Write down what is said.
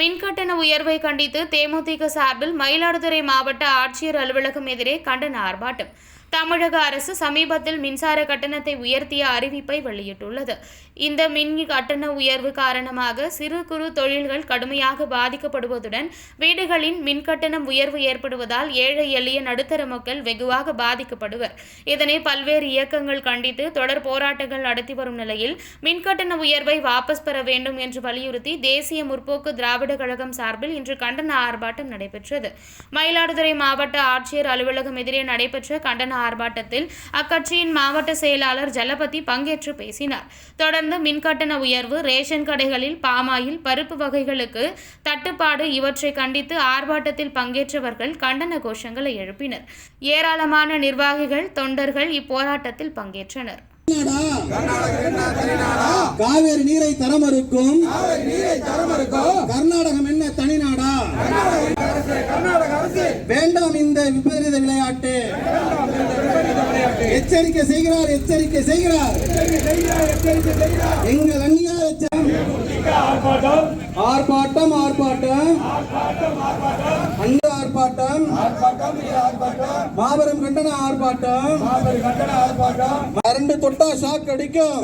மின்கட்டண உயர்வை கண்டித்து தேமுதிக சார்பில் மயிலாடுதுறை மாவட்ட ஆட்சியர் அலுவலகம் எதிரே கண்டன ஆர்ப்பாட்டம். தமிழக அரசு சமீபத்தில் மின்சார கட்டணத்தை உயர்த்திய அறிவிப்பை வெளியிட்டுள்ளது. இந்த மின் கட்டண உயர்வு காரணமாக சிறு குறு தொழில்கள் கடுமையாக பாதிக்கப்படுவதுடன் வீடுகளின் மின் கட்டணம் உயர்வு ஏற்படுவதால் ஏழை எளிய நடுத்தர மக்கள் வெகுவாக பாதிக்கப்படுவர். இதனை பல்வேறு இயக்கங்கள் கண்டித்து தொடர் போராட்டங்கள் நடத்தி வரும் நிலையில் மின் கட்டண உயர்வை வாபஸ் பெற வேண்டும் என்று வலியுறுத்தி தேசிய முற்போக்கு திராவிட கழகம் சார்பில் இன்று கண்டன ஆர்ப்பாட்டம் நடைபெற்றது. மயிலாடுதுறை மாவட்ட ஆட்சியர் அலுவலகம் எதிரே நடைபெற்ற கண்டன ஆர்ப்பாட்டத்தில் அக்கட்சியின் மாவட்ட செயலாளர் ஜலபதி பங்கேற்று பேசினார். தொடர்ந்து மின்கட்டண உயர்வு ரேஷன் கடைகளில் பாமாயில் பருப்பு வகைகளுக்கு தட்டுப்பாடு இவற்றை கண்டித்து ஆர்ப்பாட்டத்தில் பங்கேற்றவர்கள் கண்டன கோஷங்களை எழுப்பினர். ஏராளமான நிர்வாகிகள் தொண்டர்கள் இப்போராட்டத்தில் பங்கேற்றனர்? காவேரி நீரை தரமறுக்கும். கர்நாடகம் என்ன தனிநாடா? வேண்டாம் இந்த விபரீத விளையாட்டு. எச்சரிக்கை செய்கிறார் எச்சரிக்கை செய்கிறார். எங்கள் அந்நியார. ஆர்ப்பாட்டம் ஆர்ப்பாட்டம். அந்த ஆர்ப்பாட்டம். மாபெரும் கண்டன ஆர்ப்பாட்டம். கரண்ட் தொட்டா ஷாக் அடிக்கும்.